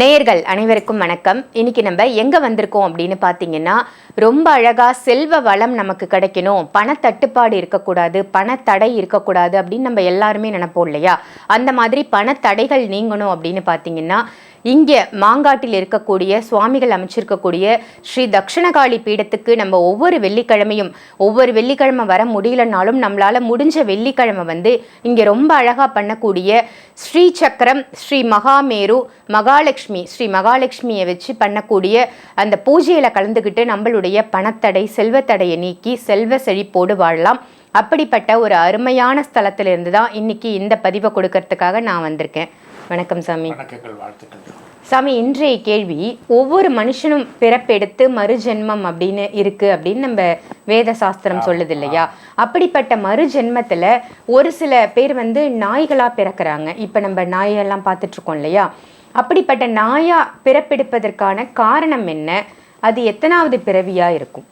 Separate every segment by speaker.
Speaker 1: நேயர்கள் அனைவருக்கும் வணக்கம். இன்னைக்கு நம்ம எங்க வந்திருக்கோம் அப்படின்னு பார்த்தீங்கன்னா ரொம்ப அழகா செல்வ வளம் நமக்கு கிடைக்கணும். பணத்தட்டுப்பாடு இருக்கக்கூடாது பணத்தடை இருக்கக்கூடாது அப்படின்னு நம்ம எல்லாருமே நினைப்போம் இல்லையா? அந்த மாதிரி பணத்தடைகள் நீங்கணும் அப்படின்னு பார்த்தீங்கன்னா இங்கே மாங்காட்டில் இருக்கக்கூடிய சுவாமிகள் அமைச்சிருக்கக்கூடிய ஸ்ரீ தக்ஷணகாளி பீடத்துக்கு நம்ம ஒவ்வொரு வெள்ளிக்கிழமையும் ஒவ்வொரு வெள்ளிக்கிழமை வர முடியலனாலும் நம்மளால் முடிஞ்ச வெள்ளிக்கிழமை வந்து இங்கே ரொம்ப அழகாக பண்ணக்கூடிய ஸ்ரீ சக்கரம் ஸ்ரீ மகாமேரு மகாலட்சுமி ஸ்ரீ மகாலட்சுமியை வச்சு பண்ணக்கூடிய அந்த பூஜையில் கலந்துக்கிட்டு நம்மளுடைய பணத்தடை செல்வத்தடையை நீக்கி செல்வ செழிப்போடு வாழலாம். அப்படிப்பட்ட ஒரு அருமையான ஸ்தலத்திலிருந்து தான் இன்றைக்கி இந்த பதிவை கொடுக்கறதுக்காக நான் வந்திருக்கேன். வணக்கம் சாமி.
Speaker 2: வணக்கங்கள் வாழ்த்துக்கள்.
Speaker 1: சாமி இன்றைய கேள்வி ஒவ்வொரு மனுஷனும் பிறப்பெடுத்து மறுஜென்மம் அப்படின்னு இருக்கு அப்படின்னு நம்ம வேத சாஸ்திரம் சொல்லுது இல்லையா? அப்படிப்பட்ட மறுஜென்மத்துல ஒரு சில பேர் வந்து நாய்களா பிறக்கறாங்க. இப்ப நம்ம நாயெல்லாம் பார்த்துட்டு இருக்கோம் இல்லையா? அப்படிப்பட்ட நாயா பிறப்பெடுப்பதற்கான காரணம் என்ன? அது எத்தனாவது பிறவியா இருக்கும்?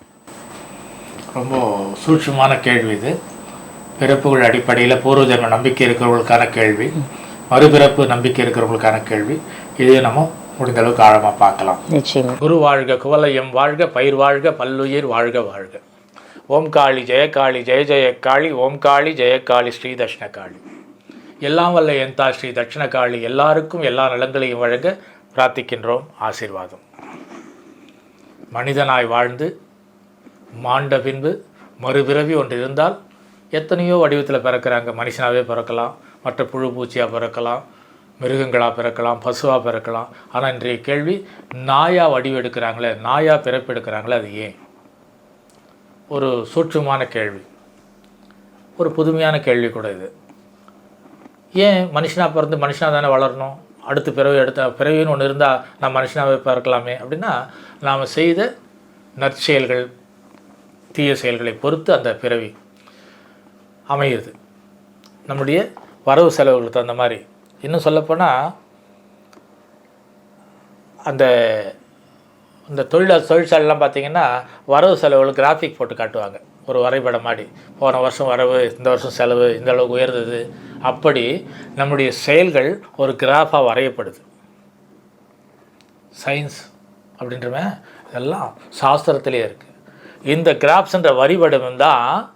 Speaker 2: ரொம்ப சூட்சுமான கேள்வி இது. பிறப்புகள் அடிப்படையில் பூர்வ ஜென்ம நம்பிக்கை இருக்கிறவங்களுக்கான கேள்வி. மறுபிறப்பு நம்பிக்கை இருக்கிறவங்களுக்கான கேள்வி. இது நம்ம முடிந்த அளவுக்கு ஆழமாக பார்க்கலாம்.
Speaker 1: நிச்சயமா.
Speaker 2: குரு வாழ்க குவலயம் வாழ்க பயிர் வாழ்க பல்லுயிர் வாழ்க வாழ்க. ஓம் காளி ஜெயகாளி ஜெய ஜெய காளி ஓம் காளி ஜெயகாளி ஸ்ரீ தட்சிண காளி. எல்லாம் வல்ல எந்தா ஸ்ரீ தட்சிண காளி. எல்லாருக்கும் எல்லா நலங்களையும் வழங்க பிரார்த்திக்கின்றோம். ஆசீர்வாதம். மனிதனாய் வாழ்ந்து மாண்ட பின்பு மறுபிறவி ஒன்று இருந்தால் எத்தனையோ வடிவத்தில் பிறக்கிறாங்க. மனுஷனாகவே பிறக்கலாம். மற்ற புழு பூச்சியாக பிறக்கலாம் மிருகங்களாக பிறக்கலாம் பசுவாக பிறக்கலாம். ஆனால் இன்றைய கேள்வி நாயா வடிவெடுக்கிறாங்களே நாயா பிறப்பெடுக்கிறாங்களே அது ஏன்? ஒரு சூட்சமான கேள்வி. ஒரு புதுமையான கேள்வி கூட இது. ஏன் மனுஷனாக பிறந்து மனுஷனாக தானே வளரணும்? அடுத்து பிறவி எடுத்த பிறவின்னு ஒன்று இருந்தால் நான் மனுஷனாகவே பிறக்கலாமே அப்படின்னா நாம் செய்த நற்செயல்கள் தீய செயல்களை பொறுத்து அந்த பிறவி அமையுது நம்முடைய வரவு செலவுகளுக்கு தகுந்த மாதிரி. இன்னும் சொல்லப்போனால் அந்த இந்த தொழில் தொழிற்சாலைலாம் பார்த்தீங்கன்னா வரவு செலவுகள் கிராஃபிக் போட்டு காட்டுவாங்க. ஒரு வரைபடம் மாதிரி. போன வருஷம் வரவு இந்த வருஷம் செலவு இந்த அளவுக்கு உயர்ந்தது. அப்படி நம்முடைய செயல்கள் ஒரு கிராஃபாக வரையப்படுது. சயின்ஸ் அப்படின்றமே இதெல்லாம் சாஸ்திரத்திலே இருக்குது இந்த கிராஃப்ஸ்ன்ற வரிபடம் தான்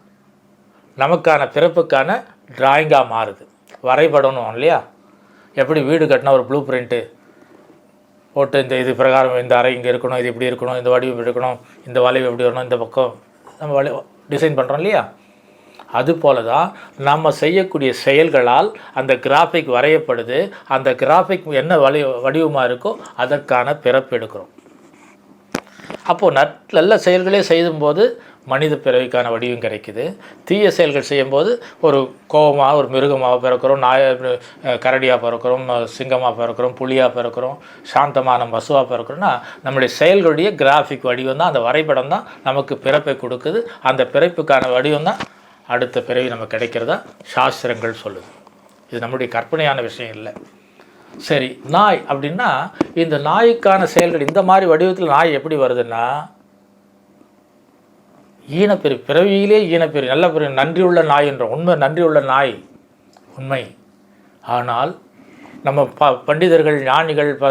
Speaker 2: நமக்கான பிறப்புக்கான டிராயிங்காக மாறுது. வரைபடணும் இல்லையா? எப்படி வீடு கட்டினா ஒரு ப்ளூ பிரிண்ட்டு போட்டு இந்த இது பிரகாரம் இந்த அறை இங்கே இருக்கணும் இது இப்படி இருக்கணும் இந்த வடிவம் இப்படி இருக்கணும் இந்த வளைவு எப்படி வரணும் இந்த பக்கம் நம்ம வளை டிசைன் பண்ணுறோம் இல்லையா? அதுபோல தான் நம்ம செய்யக்கூடிய செயல்களால் அந்த கிராஃபிக் வரையப்படுது. அந்த கிராஃபிக் என்ன வலி வடிவமாக இருக்கோ அதற்கான பிறப்பு எடுக்கிறோம். அப்போது நல்ல செயல்களே செய்யும்போது மனித பிறவிக்கான வடிவம் கிடைக்குது. தீய செயல்கள் செய்யும்போது ஒரு கோபமாக ஒரு மிருகமாக பிறக்கிறோம் நாய கரடியாக பிறக்கிறோம் சிங்கமாக பிறக்கிறோம் புலியாக பிறக்கிறோம் சாந்தமான பசுவாக பிறக்கிறோம்னா நம்முடைய செயல்களுடைய கிராஃபிக் வடிவம் தான் அந்த வரைபடம் தான் நமக்கு பிறப்பை கொடுக்குது. அந்த பிறப்புக்கான வடிவம் தான் அடுத்த பிறவி நமக்கு கிடைக்கிறதா சாஸ்திரங்கள் சொல்லுது. இது நம்முடைய கற்பனையான விஷயம் இல்லை. சரி நாய் அப்படின்னா இந்த நாய்க்கான செயல்கள் இந்த மாதிரி வடிவத்தில் நாய் எப்படி வருதுன்னா ஈனப்பெரு பிறவியிலே ஈனப்பெரு நல்ல பெரு நன்றியுள்ள நாய் என்ற உண்மை நன்றியுள்ள நாய் உண்மை. ஆனால் நம்ம ப பண்டிதர்கள் ஞானிகள் ப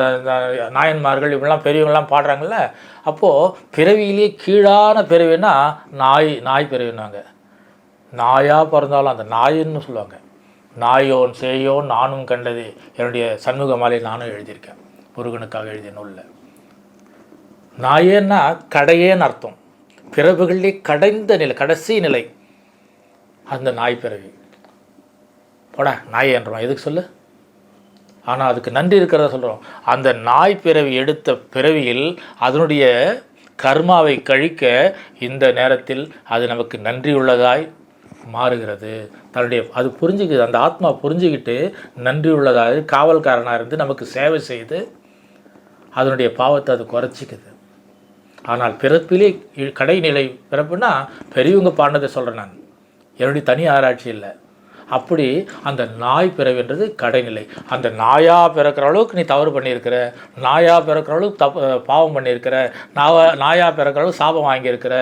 Speaker 2: நாயன்மார்கள் இப்படிலாம் பெரியவங்களாம் பாடுறாங்கள்ல அப்போது பிறவியிலே கீழான பிறவின்னா நாய் நாய் பிறவினாங்க நாயாக பிறந்தாலும் அந்த நாயின்னு சொல்லுவாங்க. நாயோன் சேயோன் நானும் கண்டது. என்னுடைய சண்முக மாலை நானும் எழுதியிருக்கேன். முருகனுக்காக எழுதிய நூலில். நாயேன்னா கடையேன்னு அர்த்தம். பிறவுகளிலே கடைந்த நிலை கடைசி நிலை. அந்த நாய் பிறவி போடா நாய் என்றோம். எதுக்கு சொல்லு? ஆனால் அதுக்கு நன்றி இருக்கிறத சொல்கிறோம் அந்த நாய் பிறவி எடுத்த பிறவியில் அதனுடைய கர்மாவை கழிக்க இந்த நேரத்தில் அது நமக்கு நன்றியுள்ளதாய் மாறுகிறது. தன்னுடைய அது புரிஞ்சுக்குது அந்த ஆத்மா புரிஞ்சுக்கிட்டு நன்றி உள்ளதாக காவல்காரனாக இருந்து நமக்கு சேவை செய்து அதனுடைய பாவத்தை அது குறைச்சிக்குது. ஆனால் பிறப்பிலே கடைநிலை பிறப்புனா பெரியவங்க பாடினதை சொல்கிறேன் நான். என்னுடைய தனி ஆராய்ச்சி இல்லை. அப்படி அந்த நாய் பிறவின்றது கடைநிலை. அந்த நாயாக பிறக்கிற அளவுக்கு நீ தவறு பண்ணியிருக்கிற நாயாக பிறக்கிற அளவுக்கு தப் பாவம் பண்ணியிருக்கிற நாவ நாயாக பிறக்கிற அளவுக்கு சாபம் வாங்கியிருக்கிற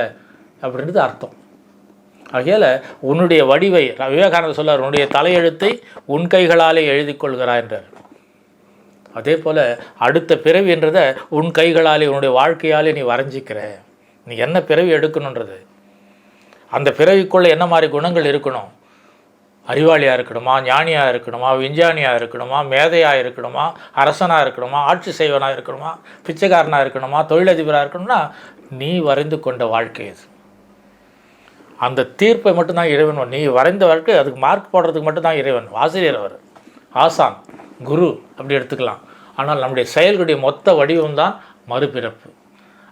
Speaker 2: அப்படின்றது அர்த்தம். ஆகையால் உன்னுடைய வடிவை விவேகானந்தர் சொல்லார் உன்னுடைய தலையெழுத்தை உன் கைகளாலே எழுதி கொள்கிறாய் என்றார். அதே போல் அடுத்த பிறவின்றதை உன் கைகளாலே உன்னுடைய வாழ்க்கையாலே நீ வரைஞ்சிக்கிற. நீ என்ன பிறவி எடுக்கணுன்றது அந்த பிறவிக்குள்ளே என்ன மாதிரி குணங்கள் இருக்கணும்? அறிவாளியாக இருக்கணுமா? ஞானியாக இருக்கணுமா? விஞ்ஞானியாக இருக்கணுமா? மேதையாக இருக்கணுமா? அரசனாக இருக்கணுமா? ஆட்சி செய்வனாக இருக்கணுமா? பிச்சைக்காரனாக இருக்கணுமா? தொழிலதிபராக இருக்கணும்னா நீ வரைந்து கொண்ட வாழ்க்கை அது. அந்த தீர்ப்பை மட்டும்தான் இறைவன் நீ வரைந்த வாழ்க்கை அதுக்கு மார்க் போடுறதுக்கு மட்டும்தான் இறைவன் ஆசிரியர் அவர் ஆசான். குரு அப்படி எடுத்துக்கலாம். ஆனால் நம்முடைய செயல்களுடைய மொத்த வடிவம் தான் மறுபிறப்பு.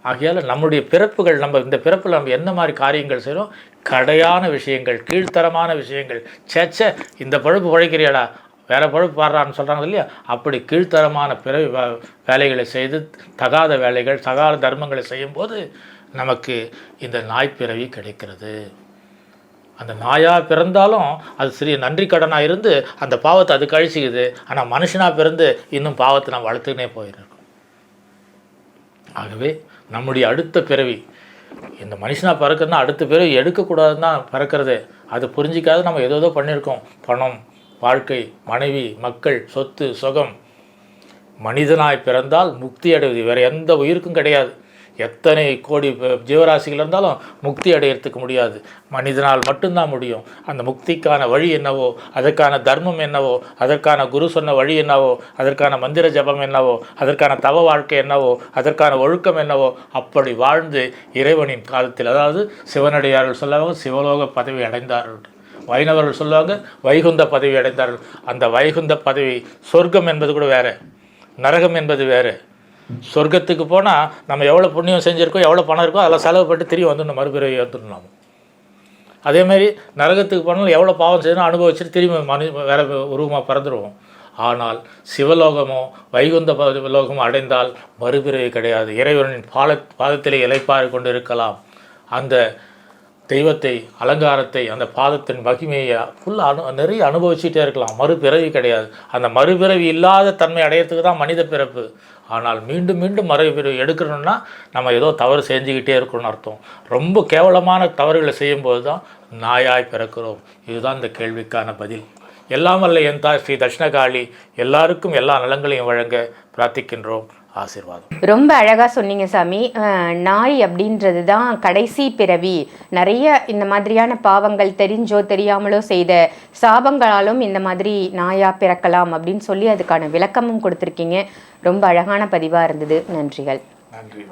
Speaker 2: ஆகையால் நம்முடைய பிறப்புகள் நம்ம இந்த பிறப்பில் நம்ம என்ன மாதிரி காரியங்கள் செய்கிறோம் கடையான விஷயங்கள் கீழ்த்தரமான விஷயங்கள். சேச்ச இந்த பழுப்பு உழைக்கிறியாடா வேறு பழுப்பு பாடுறான்னு சொல்கிறாங்க இல்லையா? அப்படி கீழ்த்தரமான பிறவி வே- வேலைகளை செய்து தகாத வேலைகள் தகாத தர்மங்களை செய்யும்போது நமக்கு இந்த நாய்ப்பிறவி கிடைக்கிறது. அந்த நாயாக பிறந்தாலும் அது சிறிய நன்றி கடனாக இருந்து அந்த பாவத்தை அது கழிச்சிக்குது. ஆனால் மனுஷனாக பிறந்து இன்னும் பாவத்தை நான் வளர்த்துக்கினே போயிருக்கோம் ஆகவே நம்முடைய அடுத்த பிறவி இந்த மனுஷனாக பிறக்கிறதுனா அடுத்த பிறவி எடுக்கக்கூடாதுன்னு தான் பிறக்கிறது. அது புரிஞ்சிக்காத நம்ம ஏதோ ஏதோ பண்ணியிருக்கோம். பணம் வாழ்க்கை மனைவி மக்கள் சொத்து சுகம். மனிதனாய் பிறந்தால் முக்தி அடைவது. வேறு எந்த உயிருக்கும் கிடையாது. எத்தனை கோடி ஜீவராசிகள் இருந்தாலும் முக்தி அடையிறதுக்கு முடியாது. மனிதனால் மட்டும்தான் முடியும். அந்த முக்திக்கான வழி என்னவோ அதற்கான தர்மம் என்னவோ அதற்கான குரு சொன்ன வழி என்னவோ அதற்கான மந்திர ஜபம் என்னவோ அதற்கான தவ வாழ்க்கை என்னவோ அதற்கான ஒழுக்கம் என்னவோ அப்படி வாழ்ந்து இறைவனின் காலத்தில் அதாவது சிவனடியார்கள் சொல்லுவாங்க சிவலோக பதவி அடைந்தார்கள். வைணவர்கள் சொல்லுவாங்க வைகுந்த பதவி அடைந்தார்கள். அந்த வைகுந்த பதவி சொர்க்கம் என்பது கூட வேறு நரகம் என்பது வேறு. சொர்க்கத்துக்கு போனால் நம்ம எவ்வளோ புண்ணியம் செஞ்சுருக்கோம் எவ்வளோ பணம் இருக்கோ அதெல்லாம் செலவு பண்ணி திரும்பி வந்துடணும் மறுபிறவி வந்துடணும் அதேமாரி நரகத்துக்கு போனாலும் எவ்வளோ பாவம் செய்யணும் அனுபவிச்சுட்டு திரும்பி மனு வேற உருவமாக பிறந்துருவோம். ஆனால் சிவலோகமோ வைகுந்த ப- லோகமோ அடைந்தால் மறுபிறவி கிடையாது. இறைவனின் பால பாதத்திலே இலைப்பாறு கொண்டு இருக்கலாம். அந்த தெய்வத்தை அலங்காரத்தை அந்த பாதத்தின் மகிமையை ஃபுல்லாக அனு நிறைய அனுபவிச்சுட்டே இருக்கலாம். மறுபிறவி கிடையாது. அந்த மறுபிறவி இல்லாத தன்மை அடையிறதுக்கு தான் மனித பிறப்பு. ஆனால் மீண்டும் மீண்டும் மறுபிறவி எடுக்கணும்னா நம்ம ஏதோ தவறு செஞ்சுக்கிட்டே இருக்கணும்னு அர்த்தம். ரொம்ப கேவலமான தவறுகளை செய்யும்போது தான் நாயாய் பிறக்கிறோம். இதுதான் இந்த கேள்விக்கான பதில். எல்லாம் வல்ல என் தாய் ஸ்ரீ தட்சிணகாளி. எல்லாருக்கும் எல்லா நலங்களையும் வழங்க பிரார்த்திக்கின்றோம். ஆசீர்வாதம்.
Speaker 1: ரொம்ப அழகா சொன்னீங்க சாமி. நாய் அப்படின்றது தான் கடைசி பிறவி. நிறைய இந்த மாதிரியான பாவங்கள் தெரிஞ்சோ தெரியாமலோ செய்த சாபங்களாலும் இந்த மாதிரி நாயா பிறக்கலாம் அப்படின்னு சொல்லி அதுக்கான விளக்கமும் கொடுத்துருக்கீங்க. ரொம்ப அழகான பதிவா இருந்தது. நன்றிகள்.
Speaker 2: நன்றி